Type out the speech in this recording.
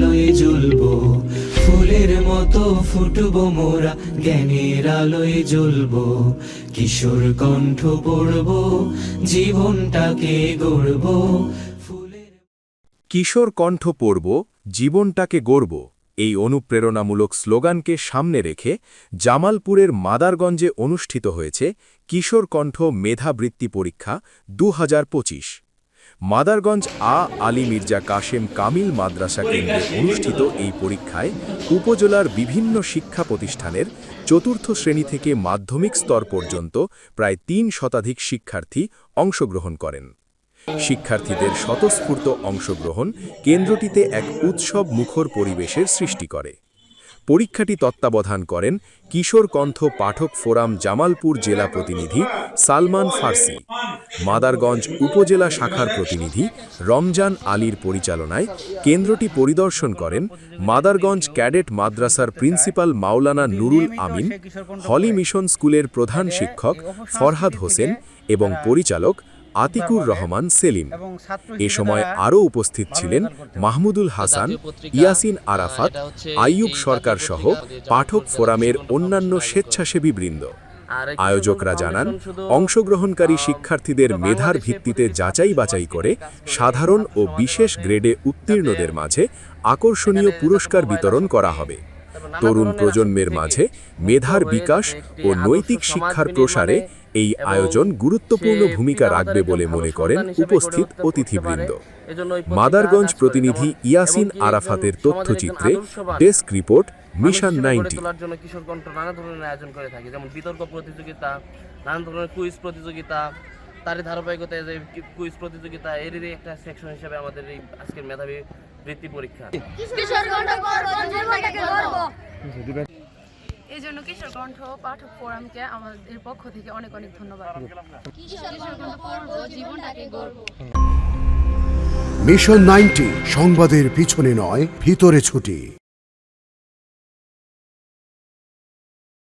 আলোয় জ্বলবো, ফুলের মতো ফুটবো মোরা, জ্ঞানের আলোয় জ্বলবো, কিশোর কণ্ঠ পড়ব, জীবনটাকে গড়বো কিশোর কণ্ঠ পড়ব, জীবনটাকে গড়ব, এই অনুপ্রেরণামূলক স্লোগানকে সামনে রেখে জামালপুরের মাদারগঞ্জে অনুষ্ঠিত হয়েছে কিশোর কণ্ঠ মেধাবৃত্তি পরীক্ষা দু হাজার পঁচিশ। মাদারগঞ্জ আ আলী মির্জা কাশেম কামিল মাদ্রাসা কেন্দ্রে অনুষ্ঠিত এই পরীক্ষায় উপজেলার বিভিন্ন শিক্ষা প্রতিষ্ঠানের চতুর্থ শ্রেণি থেকে মাধ্যমিক স্তর পর্যন্ত প্রায় তিন শতাধিক শিক্ষার্থী অংশগ্রহণ করেন। শিক্ষার্থীদের স্বতঃস্ফূর্ত অংশগ্রহণ কেন্দ্রটিতে এক উৎসব মুখর পরিবেশের সৃষ্টি করে। পরীক্ষাটি তত্ত্বাবধান করেন কিশোর কণ্ঠ পাঠক ফোরাম জামালপুর জেলা প্রতিনিধি সালমান ফার্সি, মাদারগঞ্জ উপজেলা শাখার প্রতিনিধি রমজান আলীর পরিচালনায় কেন্দ্রটি পরিদর্শন করেন মাদারগঞ্জ ক্যাডেট মাদ্রাসার principal Maulana Nurul Amin, holy mission স্কুলের প্রধান শিক্ষক ফরহাদ হোসেন এবং পরিচালক আতিকুর রহমান সেলিম। এ সময় আরও উপস্থিত ছিলেন মাহমুদুল হাসান ইয়াসিন আরাফাত আইয়ুব সরকার সহ পাঠক ফোরামের অন্যান্য স্বেচ্ছাসেবী বৃন্দ। আয়োজকরা জানান অংশগ্রহণকারী শিক্ষার্থীদের মেধার ভিত্তিতে যাচাই বাছাই করে সাধারণ ও বিশেষ গ্রেডে উত্তীর্ণদের মাঝে আকর্ষণীয় পুরস্কার বিতরণ করা হবে। তরুণ প্রজন্মের মাঝে মেধার বিকাশ ও নৈতিক শিক্ষার প্রসারে এই আয়োজন গুরুত্বপূর্ণ ভূমিকা রাখবে বলে মনে করেন উপস্থিত অতিথিবৃন্দ। মাদারগঞ্জ প্রতিনিধি ইয়াসিন আরাফাতের তথ্যচিত্রে ডেস্ক রিপোর্ট মিশন নাইনটি। তোলার জন্য নানা ধরনের আয়োজন করে থাকে। যেমন বিতর্ক প্রতিযোগিতা নানান ধরনের কুইজ প্রতিযোগিতা তারই ধারাবাহিকতায় যে কুইজ প্রতিযোগিতা এরই একটা সেকশন হিসেবে আমাদের এই আজকের মেধাবী বৃত্তি পরীক্ষা। কিশোর কণ্ঠ করব জীবনটাকে গড়বো এই জন্য কিশোর কণ্ঠ পাঠক ফোরামকে আমাদের পক্ষ থেকে অনেক অনেক ধন্যবাদ। কিশোর কণ্ঠ করব জীবনটাকে গড়বো মিশন নাইনটি সংবাদের পিছনে নয় ভিতরে ছুটি।